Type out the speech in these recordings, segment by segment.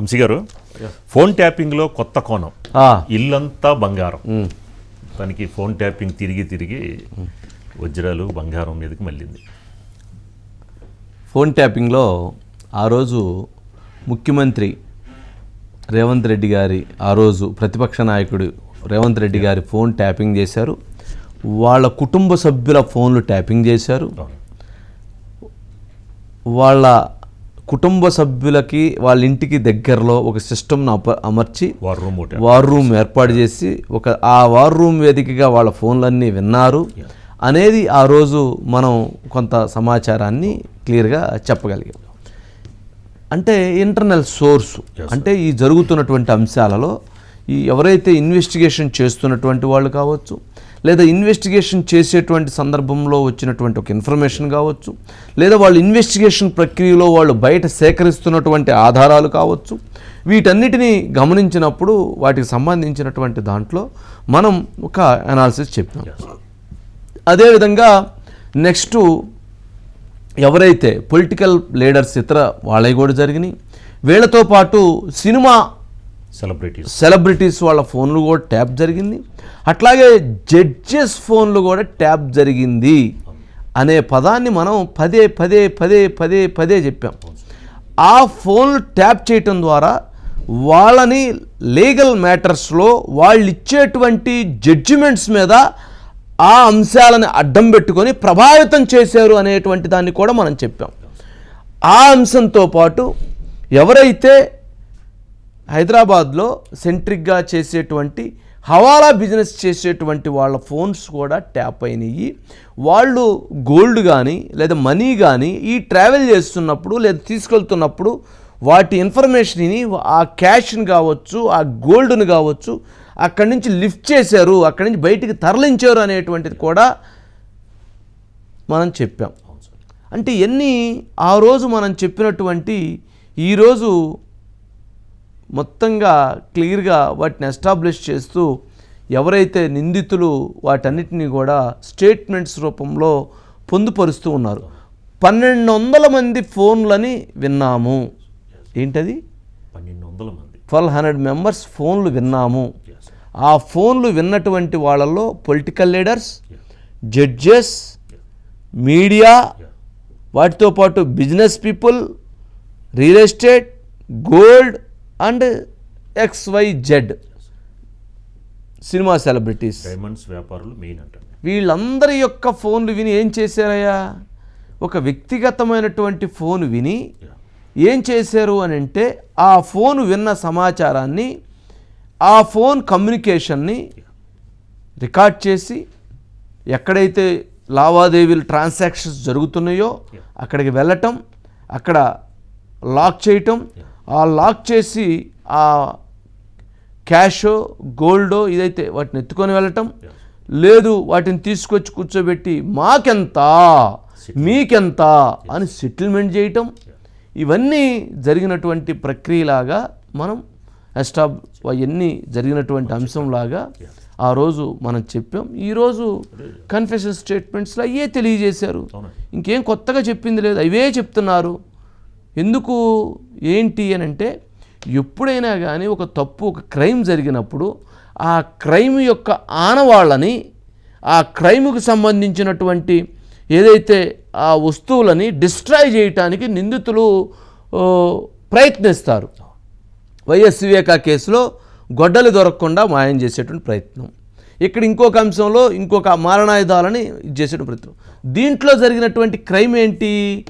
వంశీ గారు ఫోన్ ట్యాపింగ్లో కొత్త కోణం. ఇల్లంతా బంగారం. తనకి ఫోన్ ట్యాపింగ్ తిరిగి తిరిగి వజ్రాలు బంగారం మీదకి మళ్ళింది. ఫోన్ ట్యాపింగ్లో ఆ రోజు ముఖ్యమంత్రి రేవంత్ రెడ్డి గారి ఆ రోజు ప్రతిపక్ష నాయకుడు రేవంత్ రెడ్డి గారి ఫోన్ ట్యాపింగ్ చేశారు. వాళ్ళ కుటుంబ సభ్యుల ఫోన్లు ట్యాపింగ్ చేశారు. వాళ్ళ కుటుంబ సభ్యులకి వాళ్ళ ఇంటికి దగ్గరలో ఒక సిస్టమ్ను అప అమర్చి వార్ రూమ్ వార్ రూమ్ ఏర్పాటు చేసి ఒక ఆ వార్ రూమ్ వేదికగా వాళ్ళ ఫోన్లన్నీ విన్నారు. అనేది ఆ రోజు మనం కొంత సమాచారాన్ని క్లియర్గా చెప్పగలిగాం. అంటే ఇంటర్నల్ సోర్స్ అంటే ఈ జరుగుతున్నటువంటి అంశాలలో ఈ ఎవరైతే ఇన్వెస్టిగేషన్ చేస్తున్నటువంటి వాళ్ళు కావచ్చు లేదా ఇన్వెస్టిగేషన్ చేసేటువంటి సందర్భంలో వచ్చినటువంటి ఒక ఇన్ఫర్మేషన్ కావచ్చు లేదా వాళ్ళు ఇన్వెస్టిగేషన్ ప్రక్రియలో వాళ్ళు బయట సేకరిస్తున్నటువంటి ఆధారాలు కావచ్చు వీటన్నిటిని గమనించినప్పుడు వాటికి సంబంధించినటువంటి దాంట్లో మనం ఒక అనాలిసిస్ చెప్పాం అదేవిధంగా నెక్స్ట్ ఎవరైతే పొలిటికల్ లీడర్స్ ఇతర వాళ్ళవి కూడా జరిగినాయి వీళ్ళతో పాటు సినిమా సెలబ్రిటీస్ సెలబ్రిటీస్ వాళ్ళ ఫోన్లు కూడా ట్యాప్ జరిగింది. అట్లాగే జడ్జెస్ ఫోన్లు కూడా ట్యాప్ జరిగింది అనే పదాన్ని మనం పదే పదే పదే పదే పదే చెప్పాం. ఆ ఫోన్లు ట్యాప్ చేయటం ద్వారా వాళ్ళని లీగల్ మ్యాటర్స్లో వాళ్ళు ఇచ్చేటువంటి జడ్జిమెంట్స్ మీద ఆ అంశాలను అడ్డం పెట్టుకొని ప్రభావితం చేశారు అనేటువంటి దాన్ని కూడా మనం చెప్పాం. ఆ అంశంతో పాటు ఎవరైతే హైదరాబాద్లో సెంట్రిక్గా చేసేటువంటి హవాలా బిజినెస్ చేసేటువంటి వాళ్ళ ఫోన్స్ కూడా ట్యాప్ అయినాయి వాళ్ళు గోల్డ్ కానీ లేదా మనీ కానీ ఈ ట్రావెల్ చేస్తున్నప్పుడు లేదా తీసుకెళ్తున్నప్పుడు వాటి ఇన్ఫర్మేషన్ని ఆ క్యాష్ని కావచ్చు ఆ గోల్డ్ని కావచ్చు అక్కడి నుంచి లిఫ్ట్ చేశారు అక్కడి నుంచి బయటికి తరలించారు అనేటువంటిది కూడా మనం చెప్పాం. అంటే ఎన్ని ఆ రోజు మనం చెప్పినటువంటి ఈరోజు మొత్తంగా క్లియర్గా వాటిని ఎస్టాబ్లిష్ చేస్తూ ఎవరైతే నిందితులు వాటన్నిటిని కూడా స్టేట్మెంట్స్ రూపంలో పొందుపరుస్తూ ఉన్నారు. పన్నెండు వందల మంది ఫోన్లని విన్నాము. ఏంటది? పన్నెండు వందల మంది. ట్వెల్వ్ హండ్రెడ్ మెంబర్స్ ఫోన్లు విన్నాము. ఆ ఫోన్లు విన్నటువంటి వాళ్ళల్లో పొలిటికల్ లీడర్స్ జడ్జెస్ మీడియా వాటితో పాటు business people real estate gold and XY Z cinema celebrities. Diamonds వ్యాపారులు మెయిన్ అంటారు. వీళ్ళందరి యొక్క ఫోన్లు విని ఏం చేశారయ్యా? ఒక వ్యక్తిగతమైనటువంటి ఫోన్ విని ఏం చేశారు అని అంటే ఆ ఫోన్ విన్న సమాచారాన్ని ఆ ఫోన్ కమ్యూనికేషన్ని రికార్డ్ చేసి ఎక్కడైతే లావాదేవీలు ట్రాన్సాక్షన్స్ జరుగుతున్నాయో అక్కడికి వెళ్ళటం అక్కడ లాక్ చేయటం ఆ లాక్ చేసి ఆ క్యాషో గోల్డో ఇదైతే వాటిని ఎత్తుకొని వెళ్ళటం లేదు వాటిని తీసుకొచ్చి కూర్చోబెట్టి మాకెంత మీకెంత అని సెటిల్మెంట్ చేయటం ఇవన్నీ జరిగినటువంటి ప్రక్రియలాగా మనం ఎస్టాబ్ అవన్నీ జరిగినటువంటి అంశంలాగా ఆ రోజు మనం చెప్పాం. ఈరోజు కన్ఫెషన్ స్టేట్మెంట్స్లో అయ్యే తెలియజేశారు. ఇంకేం కొత్తగా చెప్పింది లేదు. అవే చెప్తున్నారు. ఎందుకు ఏంటి అని అంటే ఎప్పుడైనా కానీ ఒక తప్పు ఒక క్రైమ్ జరిగినప్పుడు ఆ క్రైమ్ యొక్క ఆనవాళ్ళని ఆ క్రైమ్కు సంబంధించినటువంటి ఏదైతే ఆ వస్తువులని డిస్ట్రాయ్ చేయటానికి నిందితులు ప్రయత్నిస్తారు. వైఎస్ వివేకా కేసులో గొడ్డలు దొరకకుండా మాయం చేసేటువంటి ప్రయత్నం. ఇక్కడ ఇంకొక అంశంలో ఇంకొక మారణాయుధాలని ఇది చేసేటువంటి ప్రయత్నం. దీంట్లో జరిగినటువంటి క్రైమ్ ఏంటి?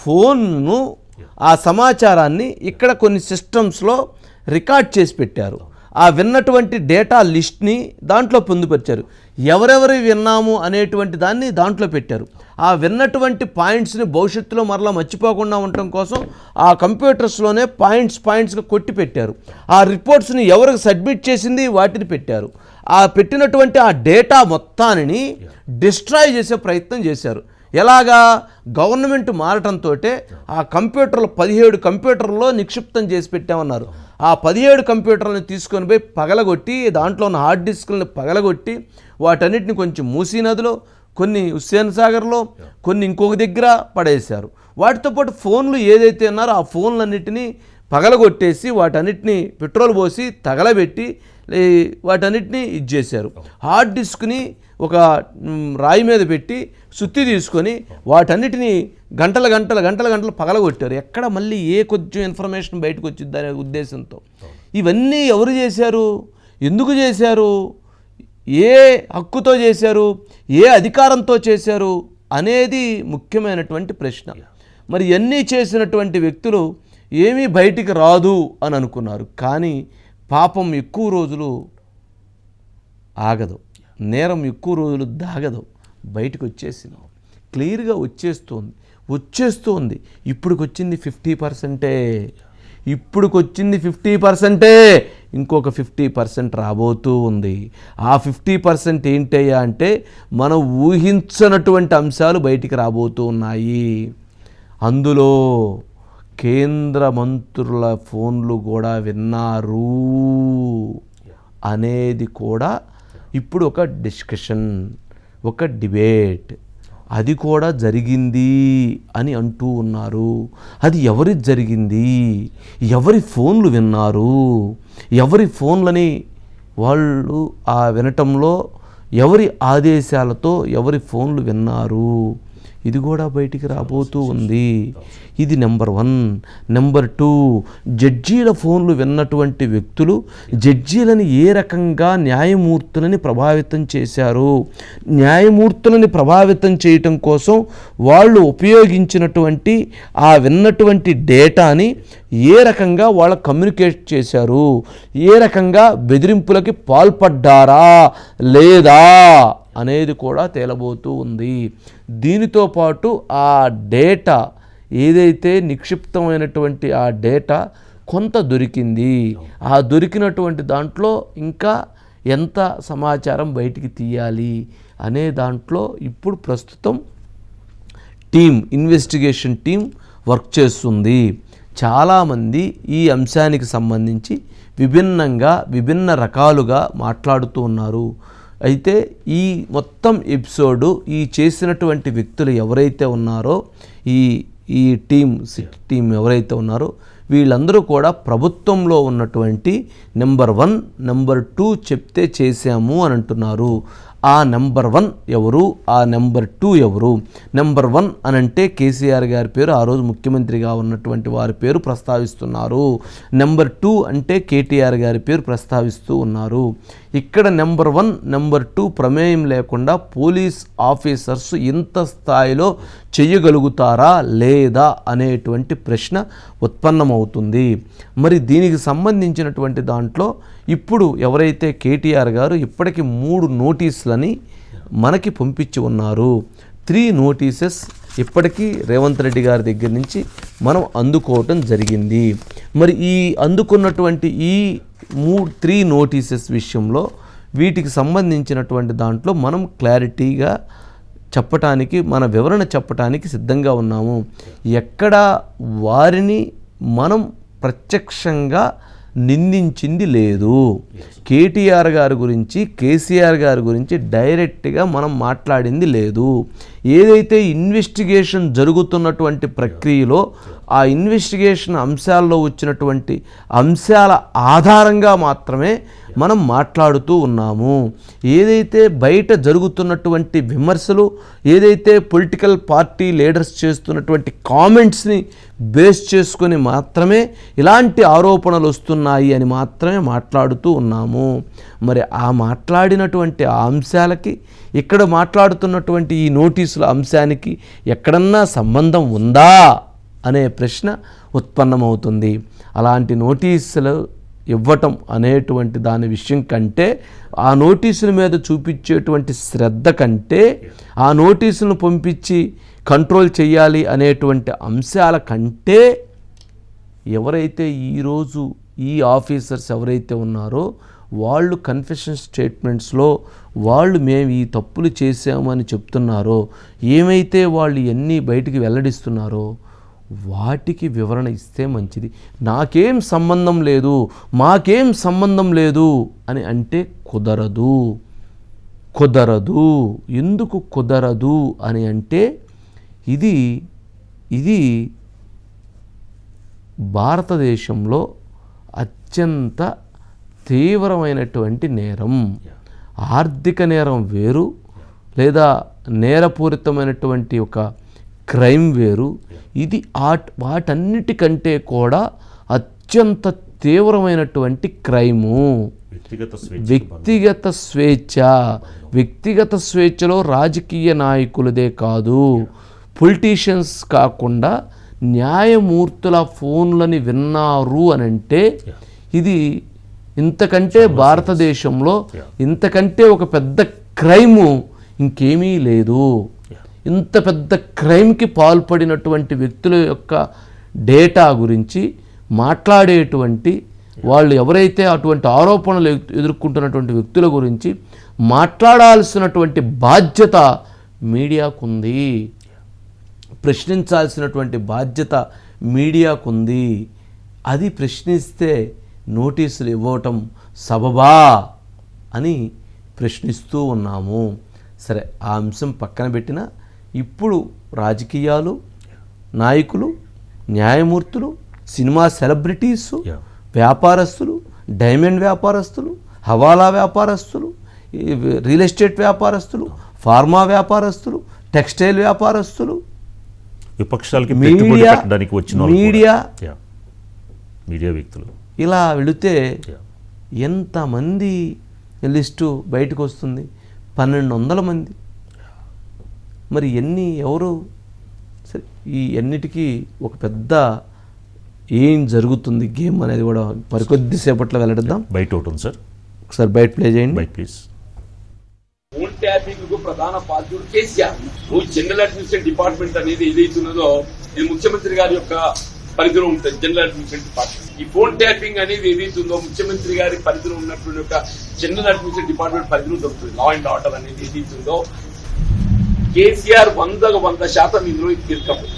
ఫోన్ను ఆ సమాచారాన్ని ఇక్కడ కొన్ని సిస్టమ్స్లో రికార్డ్ చేసి పెట్టారు. ఆ విన్నటువంటి డేటా లిస్ట్ని దాంట్లో పొందుపరిచారు. ఎవరెవరి విన్నాము అనేటువంటి దాన్ని దాంట్లో పెట్టారు. ఆ విన్నటువంటి పాయింట్స్ని భవిష్యత్తులో మరలా మర్చిపోకుండా ఉండటం కోసం ఆ కంప్యూటర్స్లోనే పాయింట్స్ పాయింట్స్గా కొట్టి పెట్టారు. ఆ రిపోర్ట్స్ని ఎవరికి సబ్మిట్ చేసింది వాటిని పెట్టారు. ఆ పెట్టినటువంటి ఆ డేటా మొత్తాన్ని డిస్ట్రాయ్ చేసే ప్రయత్నం చేశారు. ఎలాగా గవర్నమెంట్ మారటంతో ఆ కంప్యూటర్లు పదిహేడు కంప్యూటర్లో నిక్షిప్తం చేసి పెట్టామన్నారు. ఆ పదిహేడు కంప్యూటర్లను తీసుకొని పోయి పగలగొట్టి దాంట్లో ఉన్న హార్డ్ డిస్క్లను పగలగొట్టి వాటన్నిటిని కొంచెం మూసీ నదిలో కొన్ని హుస్సేన్ సాగర్లో కొన్ని ఇంకొక దగ్గర పడేశారు. వాటితో పాటు ఫోన్లు ఏదైతే ఉన్నారో ఆ ఫోన్లన్నిటినీ పగలగొట్టేసి వాటన్నిటిని పెట్రోల్ పోసి తగలబెట్టి వాటన్నిటిని ఇచ్చేశారు. హార్డ్ డిస్క్ని ఒక రాయి మీద పెట్టి సుత్తి తీసుకొని వాటన్నిటిని గంటల గంటల గంటల గంటలు పగలగొట్టారు. ఎక్కడ మళ్ళీ ఏ కొంచెం ఇన్ఫర్మేషన్ బయటకు వచ్చింది అనే ఉద్దేశంతో. ఇవన్నీ ఎవరు చేశారు? ఎందుకు చేశారు? ఏ హక్కుతో చేశారు? ఏ అధికారంతో చేశారు? అనేది ముఖ్యమైనటువంటి ప్రశ్న. మరి ఇవన్నీ చేసినటువంటి వ్యక్తులు ఏమీ బయటికి రాదు అని అనుకున్నారు. కానీ పాపం ఎక్కువ రోజులు ఆగదు. నేరం ఎక్కువ రోజులు దాగదు. బయటకు వచ్చేసింది క్లియర్గా వచ్చేస్తుంది. వచ్చేస్తుంది. ఇప్పుడుకి వచ్చింది ఫిఫ్టీ పర్సెంటే. ఇప్పుడుకి వచ్చింది ఫిఫ్టీ పర్సెంటే. ఇంకొక ఫిఫ్టీ పర్సెంట్ రాబోతూ ఉంది. ఆ ఫిఫ్టీ పర్సెంట్ ఏంటయ్యా అంటే మనం ఊహించనటువంటి అంశాలు బయటికి రాబోతూ ఉన్నాయి. అందులో కేంద్ర మంత్రుల ఫోన్లు కూడా విన్నారు అనేది కూడా ఇప్పుడు ఒక డిస్కషన్ ఒక డిబేట్. అది కూడా జరిగింది అని అంటూ ఉన్నారు. అది ఎవరి జరిగింది? ఎవరి ఫోన్లు విన్నారు? ఎవరి ఫోన్లని వాళ్ళు ఆ వినటంలో ఎవరి ఆదేశాలతో ఎవరి ఫోన్లు విన్నారు? ఇది కూడా బయటికి రాబోతూ ఉంది. ఇది నెంబర్ వన్. నెంబర్ టూ జడ్జీల ఫోన్లు విన్నటువంటి వ్యక్తులు జడ్జీలని ఏ రకంగా న్యాయమూర్తులని ప్రభావితం చేశారు? న్యాయమూర్తులని ప్రభావితం చేయటం కోసం వాళ్ళు ఉపయోగించినటువంటి ఆ విన్నటువంటి డేటాని ఏ రకంగా వాళ్ళ కమ్యూనికేట్ చేశారు? ఏ రకంగా బెదిరింపులకి పాల్పడ్డారా? లేదా? అనేది కూడా తేలబోతూ ఉంది. దీనితో పాటు ఆ డేటా ఏదైతే నిక్షిప్తమైనటువంటి ఆ డేటా కొంత దొరికింది. ఆ దొరికినటువంటి దాంట్లో ఇంకా ఎంత సమాచారం బయటికి తీయాలి అనే దాంట్లో ఇప్పుడు ప్రస్తుతం టీం ఇన్వెస్టిగేషన్ టీం వర్క్ చేస్తుంది. చాలామంది ఈ అంశానికి సంబంధించి విభిన్నంగా విభిన్న రకాలుగా మాట్లాడుతూ ఉన్నారు. అయితే ఈ మొత్తం ఎపిసోడు ఈ చేసినటువంటి వ్యక్తులు ఎవరైతే ఉన్నారో ఈ ఈ టీం సిట్ టీం ఎవరైతే ఉన్నారో వీళ్ళందరూ కూడా ప్రభుత్వంలో ఉన్నటువంటి నెంబర్ వన్ నెంబర్ టూ చెప్తే చేశాము అని అంటున్నారు. ఆ నెంబర్ వన్ ఎవరు? ఆ నెంబర్ టూ ఎవరు? నెంబర్ వన్ అని అంటే కేసీఆర్ గారి పేరు ఆ రోజు ముఖ్యమంత్రిగా ఉన్నటువంటి వారి పేరు ప్రస్తావిస్తున్నారు. నెంబర్ టూ అంటే కేటీఆర్ గారి పేరు ప్రస్తావిస్తూ ఉన్నారు. ఇక్కడ నెంబర్ వన్ నెంబర్ టూ ప్రమేయం లేకుండా పోలీస్ ఆఫీసర్స్ ఇంత స్థాయిలో చేయగలుగుతారా లేదా అనేటువంటి ప్రశ్న ఉత్పన్నమవుతుంది. మరి దీనికి సంబంధించినటువంటి దాంట్లో ఇప్పుడు ఎవరైతే కేటీఆర్ గారు ఇప్పటికి మూడు నోటీసులని మనకి పంపించి ఉన్నారు. త్రీ నోటీసెస్ ఇప్పటికీ రేవంత్ రెడ్డి గారి దగ్గర నుంచి మనం అందుకోవటం జరిగింది. మరి ఈ అందుకున్నటువంటి ఈ మూ త్రీ నోటీసెస్ విషయంలో వీటికి సంబంధించినటువంటి దాంట్లో మనం క్లారిటీగా చెప్పటానికి మన వివరణ చెప్పటానికి సిద్ధంగా ఉన్నాము. ఎక్కడ వారిని మనం ప్రత్యక్షంగా నిందించింది లేదు. కేటీఆర్ గారి గురించి కేసీఆర్ గారి గురించి డైరెక్ట్గా మనం మాట్లాడింది లేదు. ఏదైతే ఇన్వెస్టిగేషన్ జరుగుతున్నటువంటి ప్రక్రియలో ఆ ఇన్వెస్టిగేషన్ అంశాల్లో వచ్చినటువంటి అంశాల ఆధారంగా మాత్రమే మనం మాట్లాడుతూ ఉన్నాము. ఏదైతే బయట జరుగుతున్నటువంటి విమర్శలు ఏదైతే పొలిటికల్ పార్టీ లీడర్స్ చేస్తున్నటువంటి కామెంట్స్ని బేస్ చేసుకొని మాత్రమే ఇలాంటి ఆరోపణలు వస్తున్నాయి అని మాత్రమే మాట్లాడుతూ ఉన్నాము. మరి ఆ మాట్లాడినటువంటి అంశాలకి ఇక్కడ మాట్లాడుతున్నటువంటి ఈ నోటీసుల అంశానికి ఎక్కడన్నా సంబంధం ఉందా? అనే ప్రశ్న ఉత్పన్నమవుతుంది. అలాంటి నోటీసులు ఇవ్వటం అనేటువంటి దాని విషయం కంటే ఆ నోటీసుల మీద చూపించేటువంటి శ్రద్ధ కంటే ఆ నోటీసులను పంపించి కంట్రోల్ చేయాలి అనేటువంటి అంశాల కంటే ఎవరైతే ఈరోజు ఈ ఆఫీసర్స్ ఎవరైతే ఉన్నారో వాళ్ళు కన్ఫెషన్ స్టేట్మెంట్స్లో వాళ్ళు మేము ఈ తప్పులు చేసాము అని చెప్తున్నారో ఏమైతే వాళ్ళు ఎన్ని బయటికి వెల్లడిస్తున్నారో వాటికి వివరణ ఇస్తే మంచిది. నాకేం సంబంధం లేదు మాకేం సంబంధం లేదు అని అంటే కుదరదు. కుదరదు. ఎందుకు కుదరదు అని అంటే ఇది ఇది భారతదేశంలో అత్యంత తీవ్రమైనటువంటి నేరం. ఆర్థిక నేరం వేరు లేదా నేరపూరితమైనటువంటి ఒక క్రైమ్ వేరు. ఇది ఆట్ వాటన్నిటికంటే కూడా అత్యంత తీవ్రమైనటువంటి క్రైము. వ్యక్తిగత స్వేచ్ఛ వ్యక్తిగత స్వేచ్ఛ. వ్యక్తిగత స్వేచ్ఛలో రాజకీయ నాయకులదే కాదు. పొలిటీషియన్స్ కాకుండా న్యాయమూర్తుల ఫోన్లని విన్నారు అనంటే ఇది ఇంతకంటే భారతదేశంలో ఇంతకంటే ఒక పెద్ద క్రైము. ఇంకేమీ లేదు. ఇంత పెద్ద క్రైమ్కి పాల్పడినటువంటి వ్యక్తుల యొక్క డేటా గురించి మాట్లాడేటువంటి వాళ్ళు ఎవరైతే అటువంటి ఆరోపణలు ఎదుర్కొంటున్నటువంటి వ్యక్తుల గురించి మాట్లాడాల్సినటువంటి బాధ్యత మీడియాకుంది. ప్రశ్నించాల్సినటువంటి బాధ్యత మీడియాకుంది. అది ప్రశ్నిస్తే నోటీసులు ఇవ్వటం సబబా అని ప్రశ్నిస్తూ ఉన్నాము. సరే ఆ అంశం పక్కన పెట్టిన ఇప్పుడు రాజకీయాలు నాయకులు న్యాయమూర్తులు సినిమా సెలబ్రిటీస్. వ్యాపారస్తులు డైమండ్ వ్యాపారస్తులు హవాలా వ్యాపారస్తులు రియల్ ఎస్టేట్ వ్యాపారస్తులు ఫార్మా వ్యాపారస్తులు టెక్స్టైల్ వ్యాపారస్తులు విపక్షాలకి మీడియా వచ్చిన. మీడియా. మీడియా వ్యక్తులు ఇలా వెళితే. ఎంతమంది లిస్టు బయటకు వస్తుంది పన్నెండు వందల మంది మరి ఎన్ని ఎవరు? సరే ఈ అన్నిటికీ ఒక పెద్ద ఏం జరుగుతుంది గేమ్ అనేది కూడా మరికొద్ది సేపట్లో వెల్లడిద్దాం. బయట ఒకటి ఉంది సార్. ఒకసారి బయట ప్లే చేయండి. బయట ప్లీజ్. ఫోన్ ట్యాపింగ్కు ప్రధాన బాధ్యుడు కేసీఆర్. నువ్వు జనరల్ అడ్మినిస్ట్రేషన్ డిపార్ట్మెంట్ అనేది ఏదైతున్నదో ఇది ముఖ్యమంత్రి గారి యొక్క పరిధిలో ఉంటుంది జనరల్ అడ్మినిస్ట్రేషన్ డిపార్ట్మెంట్. ఈ ఫోన్ ట్యాపింగ్ అనేది ఏదైతుందో ముఖ్యమంత్రి గారి పరిధిలో ఉన్నటువంటి యొక్క జనరల్ అడ్మినిస్ట్రేషన్ డిపార్ట్మెంట్ పరిధిలో దొరుకుతుంది. లా అండ్ ఆర్డర్ అనేది ఏదైతుందో కేసీఆర్ వందకు వంద శాతం ఇందులో ఇరుకపోతుంది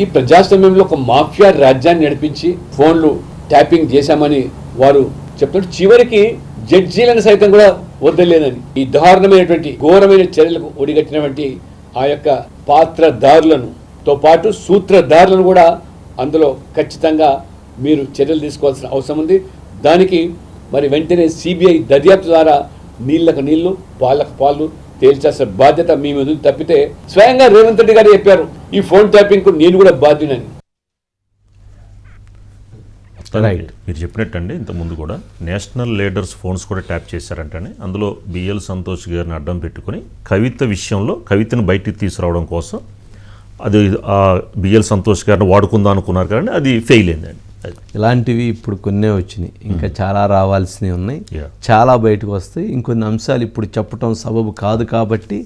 ఈ ప్రజాస్వామ్యంలో ఒక మాఫియా రాజ్యాన్ని నడిపించి ఫోన్లు ట్యాపింగ్ చేశామని వారు చెప్తున్నారు. చివరికి జడ్జీలను సైతం కూడా వద్దలేదని ఈ దారుణమైనటువంటి ఘోరమైన చర్యలకు ఒడిగట్టినటువంటి ఆ యొక్క పాత్రదారులను తో పాటు సూత్రధారులను కూడా అందులో ఖచ్చితంగా మీరు చర్యలు తీసుకోవాల్సిన అవసరం ఉంది. దానికి మరి వెంటనే సిబిఐ దర్యాప్తు ద్వారా నీళ్ళకు నీళ్ళు పాలకు పాలు తేల్చాల్సిన బాధ్యత మీ మీద తప్పితే స్వయంగా రేవంత్ రెడ్డి గారు చెప్పారు ఈ ఫోన్ ట్యాపింగ్కు నేను కూడా బాధ్యునని. మీరు చెప్పినట్టండి ఇంత ముందు కూడా. నేషనల్ లీడర్స్ ఫోన్స్ కూడా ట్యాప్ చేశారంటని. అందులో బిఎల్ సంతోష్ గారిని అడ్డం పెట్టుకుని కవిత విషయంలో కవితను బయటికి తీసుకురావడం కోసం అది ఆ బిఎల్ సంతోష్ గారిని వాడుకుందాం అనుకున్నారు కానీ అది ఫెయిల్ అయిందండి. ఇలాంటివి ఇప్పుడు కొన్నే వచ్చినాయి. ఇంకా చాలా రావాల్సినవి ఉన్నాయి. చాలా బయటకు వస్తాయి. ఇంకొన్ని అంశాలు ఇప్పుడు చెప్పటం సబబు కాదు కాబట్టి.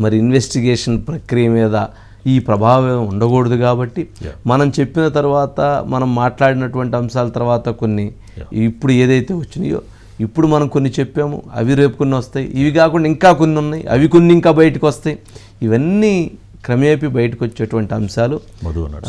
మరి ఇన్వెస్టిగేషన్ ప్రక్రియ మీద ఈ ప్రభావం ఉండకూడదు కాబట్టి. మనం చెప్పిన తర్వాత మనం మాట్లాడినటువంటి అంశాల తర్వాత కొన్ని ఇప్పుడు ఏదైతే వచ్చినాయో ఇప్పుడు మనం కొన్ని చెప్పాము అవి రేపు కొన్ని వస్తాయి ఇవి కాకుండా ఇంకా కొన్ని ఉన్నాయి అవి కొన్ని ఇంకా బయటకు వస్తాయి. ఇవన్నీ క్రమేపీ బయటకు వచ్చేటువంటి అంశాలు.